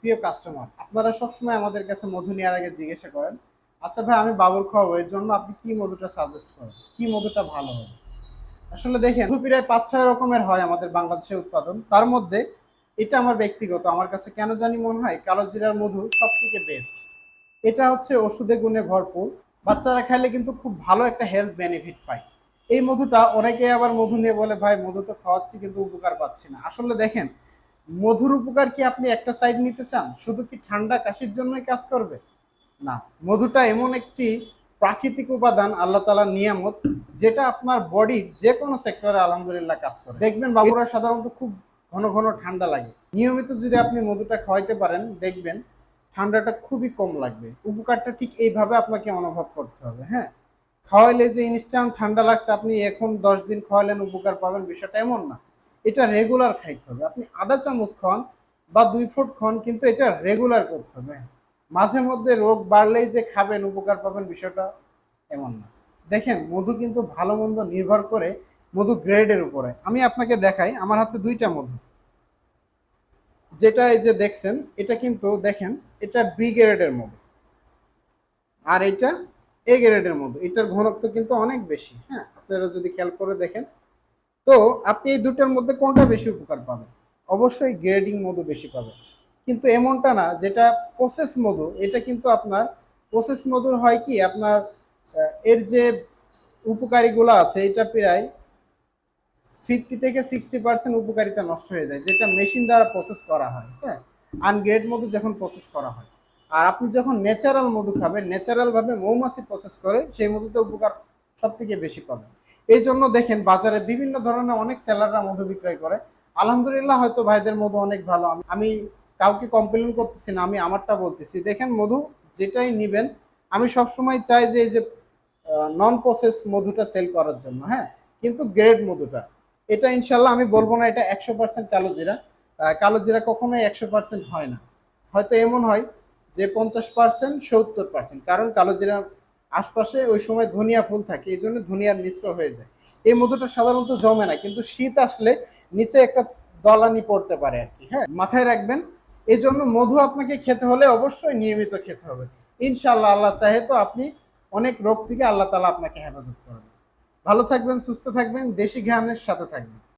প্রিয় কাস্টমার আপনারা সবসময় আমাদের কাছে মধু নেওয়ার আগে জিজ্ঞাসা করেন আচ্ছা ভাই, আমি বাবুর খাওয়াবো, এর জন্য আপনি কি মধুটা সাজেস্ট করেন? কি মধুটা ভালো হবে? আসলে দেখেন, মধু প্রায় পাঁচ, ছয় রকমের হয় আমাদের বাংলাদেশে উৎপাদন। তার মধ্যে এটা আমার ব্যক্তিগত, আমার কাছে কেন জানি মনে হয় কালো জিরার মধু সব থেকে বেস্ট এটা হচ্ছে ওষুধে গুণে ভরপুর, বাচ্চারা খাইলে কিন্তু খুব ভালো একটা হেলথ বেনিফিট পায়। এই মধুটা অনেকে আবার মধু নিয়ে বলে, ভাই, মধু তো খাওয়াচ্ছি কিন্তু উপকার পাচ্ছি না। আসলে দেখেন মধুর উপকার কি আপনি একটা সাইড নিতে চান? শুধু কি ঠান্ডা কাশির জন্যই কাজ করবে? না, মধুটা এমন একটি প্রাকৃতিক উপাদান, আল্লাহ তালার নিয়ামত, যেটা আপনার বডির যে কোনো সেক্টরে আলহামদুলিল্লাহ কাজ করে। দেখবেন বাবুরা সাধারণত খুব ঘন ঘন ঠান্ডা লাগে। নিয়মিত যদি আপনি মধুটা খাওয়াইতে পারেন, দেখবেন ঠান্ডাটা খুবই কম লাগবে। উপকারটা ঠিক এইভাবে আপনাকে অনুভব করতে হবে হ্যাঁ? খাওয়াইলে যে ইনস্ট্যান্ট ঠান্ডা লাগছে, আপনি এখন দশ দিন খাওয়ালেন উপকার পাবেন, বিষয়টা এমন না। এটা রেগুলার খাইতে হবে। আপনি আধা চামচ খান বা দুই ফুট খান, কিন্তু এটা রেগুলার করতে হবে। মাঝে মধ্যে রোগ বাড়লেই যে খাবেন, উপকার পাবেন বিষয়টা এমন না। দেখেন, মধু কিন্তু ভালো মন্দ নির্ভর করে মধু গ্রেডের উপরে। আমি আপনাকে দেখাই, আমার হাতে দুইটা মধু। যেটা এই যে দেখছেন, এটা কিন্তু দেখেন, এটা বি গ্রেডের মধু। আর এটা এ গ্রেডের মধু। এটার ঘনত্ব কিন্তু অনেক বেশি। হ্যাঁ আপনারা যদি খেয়াল করে দেখেন তো আপনি এই দুটোর মধ্যে কোনটা বেশি উপকার পাবেন? অবশ্যই গ্রেডিং মধু বেশি পাবেন। কিন্তু এমনটা না, যেটা প্রসেস মধু, এটা কিন্তু আপনার প্রসেস মধুর হয় কি, আপনার এর যে উপকারীগুলো আছে, এটা প্রায় ফিফটি থেকে সিক্সটি পার্সেন্ট উপকারিতা নষ্ট হয়ে যায়, যেটা মেশিন দ্বারা প্রসেস করা হয় হ্যাঁ? আনগ্রেড মধু যখন প্রসেস করা হয়। আর আপনি যখন ন্যাচারাল মধু খাবেন ন্যাচারালভাবে মৌমাছি প্রসেস করে, সেই মধুতে উপকার সব থেকে বেশি পাবেন। এই জন্য দেখেন বাজারে বিভিন্ন ধরনের অনেক সেলাররা মধু বিক্রয় করে। আলহামদুলিল্লাহ হয়তো ভাইদের মধু অনেক ভালো। আমি- কাউকে কমপ্লেন করতেছি না, আমি আমারটা বলতেছি। দেখেন মধু যেটাই নিবেন, আমি সবসময় চাই যে এই যে নন প্রসেস মধুটা সেল করার জন্য হ্যাঁ? কিন্তু গ্রেড মধুটা। এটা ইনশাল্লাহ আমি বলব না, এটা একশো পার্সেন্ট কালো জিরা। কালো জিরা কখনোই একশো পার্সেন্ট হয় না। হয়তো এমন হয় যে পঞ্চাশ পার্সেন্ট সত্তর পার্সেন্ট কারণ কালো জিরার আশপাশে ওই সময় ধনিয়া ফুল থাকে, এই জন্য ধনিয়ার মিশ্র হয়ে যায়। এই মধুটা সাধারণত জমে না, কিন্তু শীত আসলে নিচে একটা দলানি পড়তে পারে আর কি হ্যাঁ? মাথায় রাখবেন এই জন্য মধু আপনাকে খেতে হলে অবশ্যই নিয়মিত খেতে হবে। ইনশাল্লাহ আল্লাহ চাহে তো আপনি অনেক রোগ থেকে আল্লাহ তালা আপনাকে হেফাজত করবেন। ভালো থাকবেন, সুস্থ থাকবেন, দেশি ঘ্রাণের সাথে থাকবেন।